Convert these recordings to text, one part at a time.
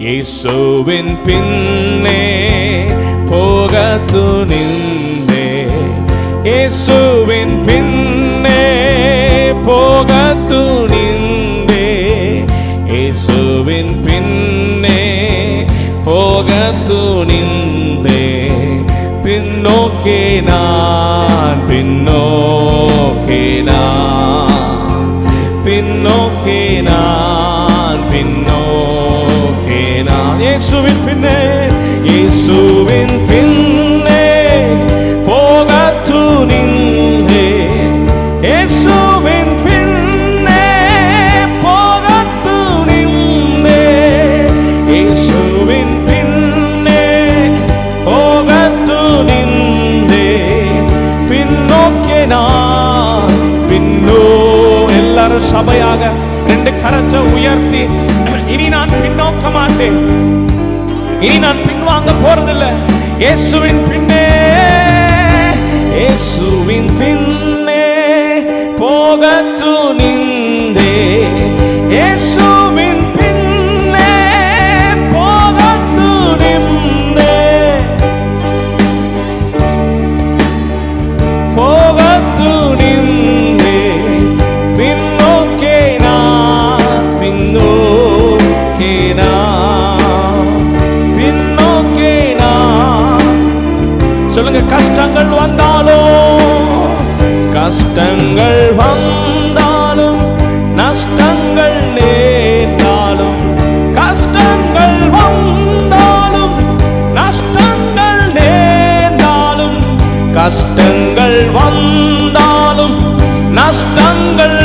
இயேசுவின் பின்னே போக துணிந்தே. இயேசுவின் பின்னே போக துணிந்தே. இயேசுவின் பின்னே போக துணிந்தே. பின்னோக்கே நான் பின்னே இயேசுவின் பின்னே போக துணிந்தே இயேசுவின் பின்னே போக துணிந்தே இயேசுவின் பின்னே போக துணிந்தே பின்னோக்கே நான் பின்னோ எல்லாரும் சபையாக ரெண்டு கரத்தை உயர்த்தி இனி நான் பின்னோக்க மாட்டேன். இனி நான் பின்வாங்க போறதில்ல. இயேசுவின் பின்னே இயேசுவின் பின்னே போக துணிந்தே. இயேசுவின் கஷ்டங்கள் வந்தாலும் நஷ்டங்கள்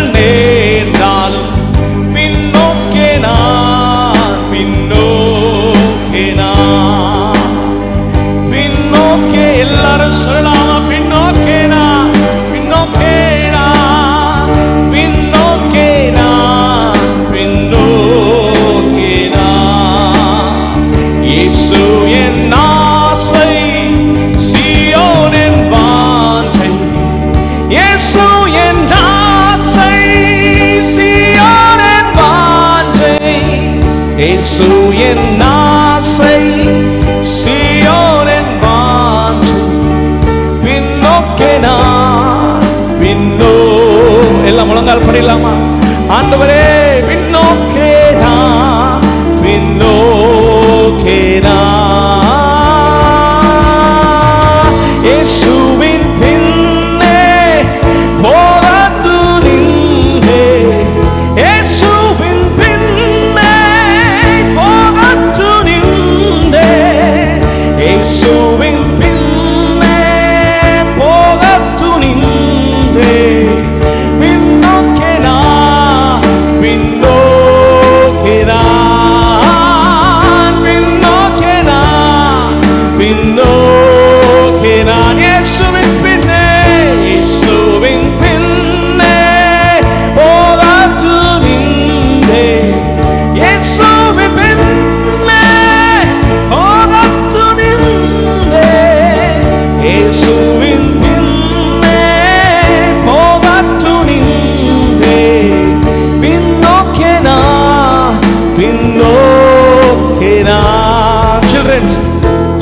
இயேசு என் ஆசை சீயோனின் வாஞ்சு. பின்னோக்கே நான் பின்னோ. எல்லாம் முழங்கால் படிடலாமா ஆண்டவரே பின்னோக்கே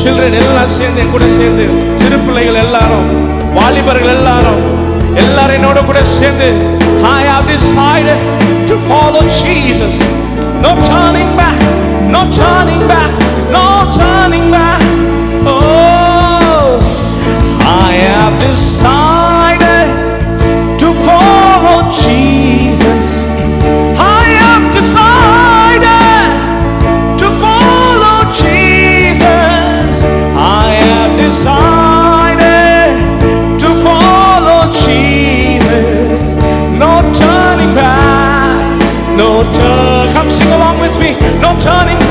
சில்ட்ரன் எல்லாம் சேர்ந்து என் கூட சேர்ந்து சிறு பிள்ளைகள் எல்லாரும் வாலிபர்கள் எல்லாரும் எல்லாரும் என்னோட கூட சேர்ந்து I have decided to follow Jesus no turning back no turning back no turning back No turning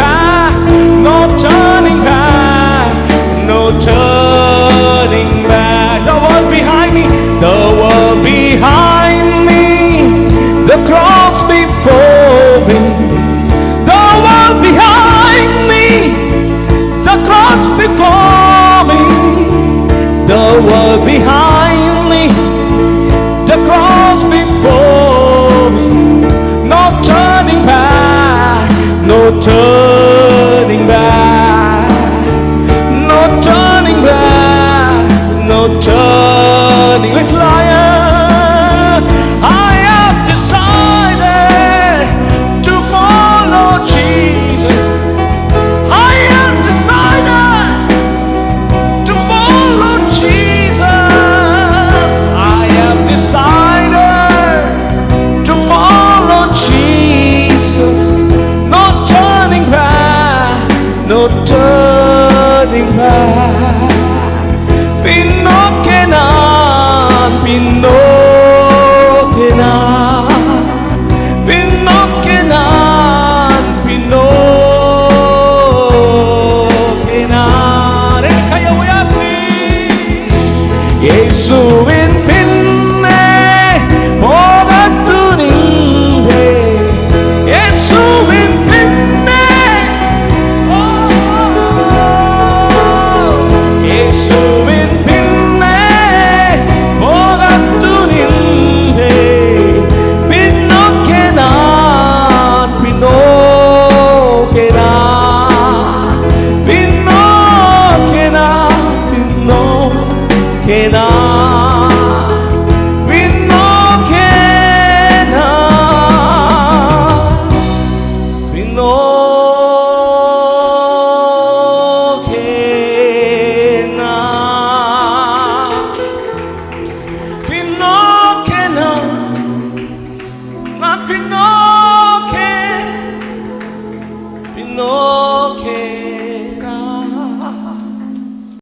turn. Turning back பின்னோக்கே நான் பின்னோக்கே